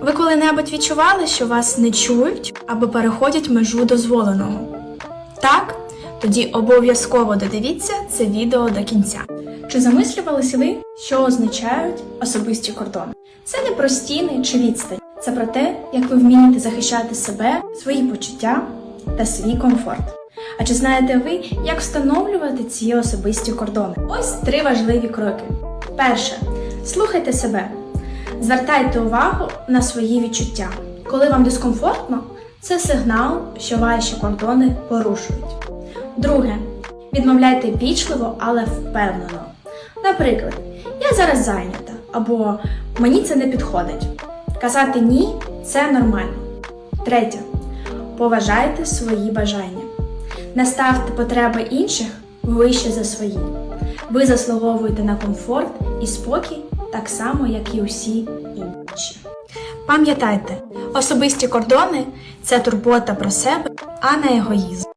Ви коли-небудь відчували, що вас не чують або переходять межу дозволеного? Так? Тоді обов'язково додивіться це відео до кінця. Чи замислювалися ви, що означають особисті кордони? Це не про стіни чи відстань, це про те, як ви вмієте захищати себе, свої почуття та свій комфорт. А чи знаєте ви, як встановлювати ці особисті кордони? Ось три важливі кроки. Перше. Слухайте себе. Звертайте увагу на свої відчуття. Коли вам дискомфортно, це сигнал, що ваші кордони порушують. Друге. Відмовляйте вічливо, але впевнено. Наприклад, я зараз зайнята або мені це не підходить. Казати ні це нормально. Третє. Поважайте свої бажання. Не ставте потреби інших вище за свої. Ви заслуговуєте на комфорт і спокій так само, як і усі інші. Пам'ятайте, особисті кордони це турбота про себе, а не егоїзм.